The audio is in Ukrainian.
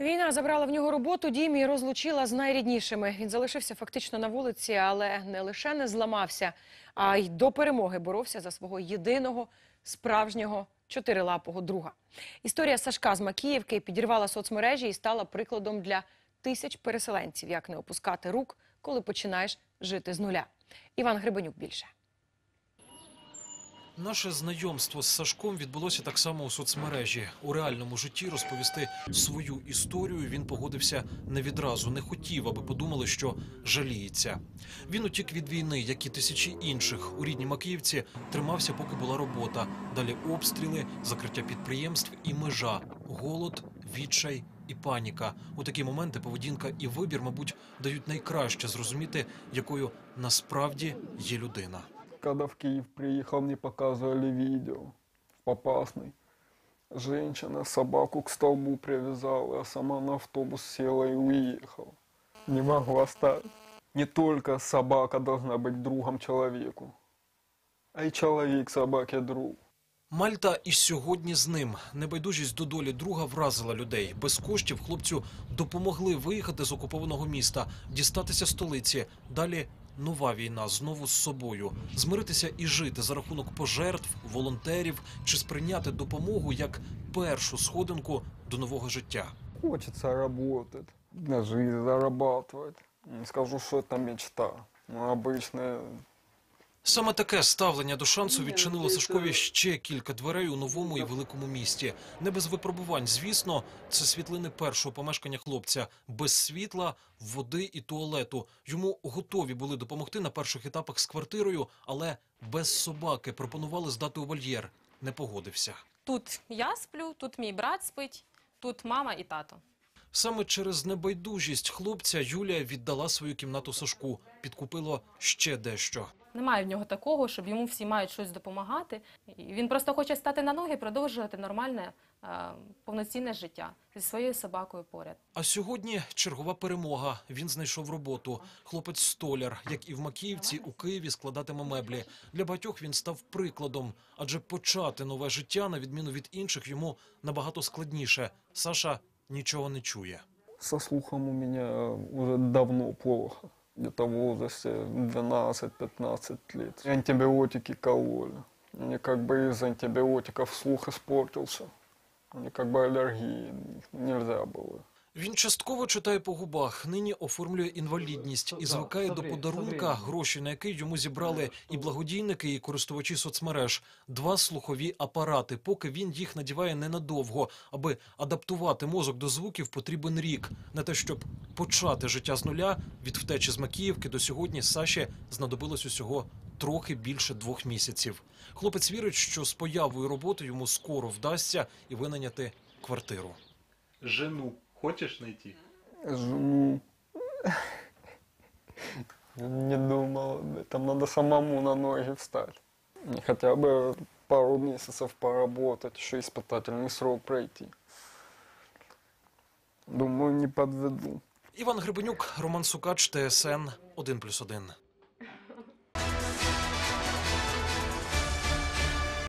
Війна забрала в нього роботу, дім і розлучила з найріднішими. Він залишився фактично на вулиці, але не лише не зламався, а й до перемоги боровся за свого єдиного справжнього чотирилапого друга. Історія Сашка з Макіївки підірвала соцмережі і стала прикладом для тисяч переселенців, як не опускати рук, коли починаєш жити з нуля. Іван Гребенюк більше. Наше знайомство з Сашком відбулося так само у соцмережі. У реальному житті розповісти свою історію він погодився не відразу, не хотів, аби подумали, що жаліється. Він утік від війни, як і тисячі інших. У рідній Макіївці тримався, поки була робота. Далі обстріли, закриття підприємств і межа, голод, відчай і паніка. У такі моменти поведінка і вибір, мабуть, дають найкраще зрозуміти, якою насправді є людина. Когда в Киев приехал, мне показывали видео в Попасной. Женщина собаку к столбу привязала, а сама на автобус села и уехала. Не могу оставить. Не только собака должна быть другом человеку, а и человек собаке друг. Мальта і сьогодні з ним. Небайдужість до долі друга вразила людей. Без коштів хлопцю допомогли виїхати з окупованого міста, дістатися столиці. Далі нова війна знову з собою. Змиритися і жити за рахунок пожертв, волонтерів чи сприйняти допомогу як першу сходинку до нового життя. Хочется работать, на жизнь зарабатывать. Не скажу, что это мечта. Но обычно Саме таке ставлення до шансу відчинило Сашкові ще кілька дверей у новому і великому місті. Не без випробувань, звісно, це світлини першого помешкання хлопця, без світла, води і туалету. Йому готові були допомогти на перших етапах з квартирою, але без собаки пропонували здати у вольєр. Не погодився. Тут я сплю, тут мій брат спить, тут мама і тато. Саме через небайдужість хлопця Юлія віддала свою кімнату Сашку, підкупило ще дещо. Немає в нього такого, щоб йому всі мають щось допомагати. І Він просто хоче стати на ноги, продовжувати нормальне е, повноцінне життя зі своєю собакою поряд. А сьогодні чергова перемога. Він знайшов роботу. Хлопець столяр, як і в Макіївці, у Києві складатиме меблі. Для багатьох він став прикладом, адже почати нове життя, на відміну від інших, йому набагато складніше. Саша нічого не чує. со слухом у меня уже давно плохо. Где-то в возрасте 12-15 лет. Антибиотики кололи. Мне как бы из антибиотиков слух испортился. Мне как бы аллергии нельзя было. Він частково читає по губах, нині оформлює інвалідність і звикає до подарунка, гроші на який йому зібрали і благодійники, і користувачі соцмереж. Два слухові апарати. Поки він їх надіває ненадовго, аби адаптувати мозок до звуків, потрібен рік. На те, щоб почати життя з нуля від втечі з Макіївки до сьогодні Саші знадобилось усього трохи більше двох місяців. Хлопець вірить, що з появою роботи йому скоро вдасться і винайняти квартиру. Жену хочешь найти? Жену не думал об этом. Надо самому на ноги встать. И Хотя бы пару месяцев поработать, еще испытательный срок пройти. Думаю, не подведу. Іван Гребенюк, Роман Сукач, ТСН 1+,1.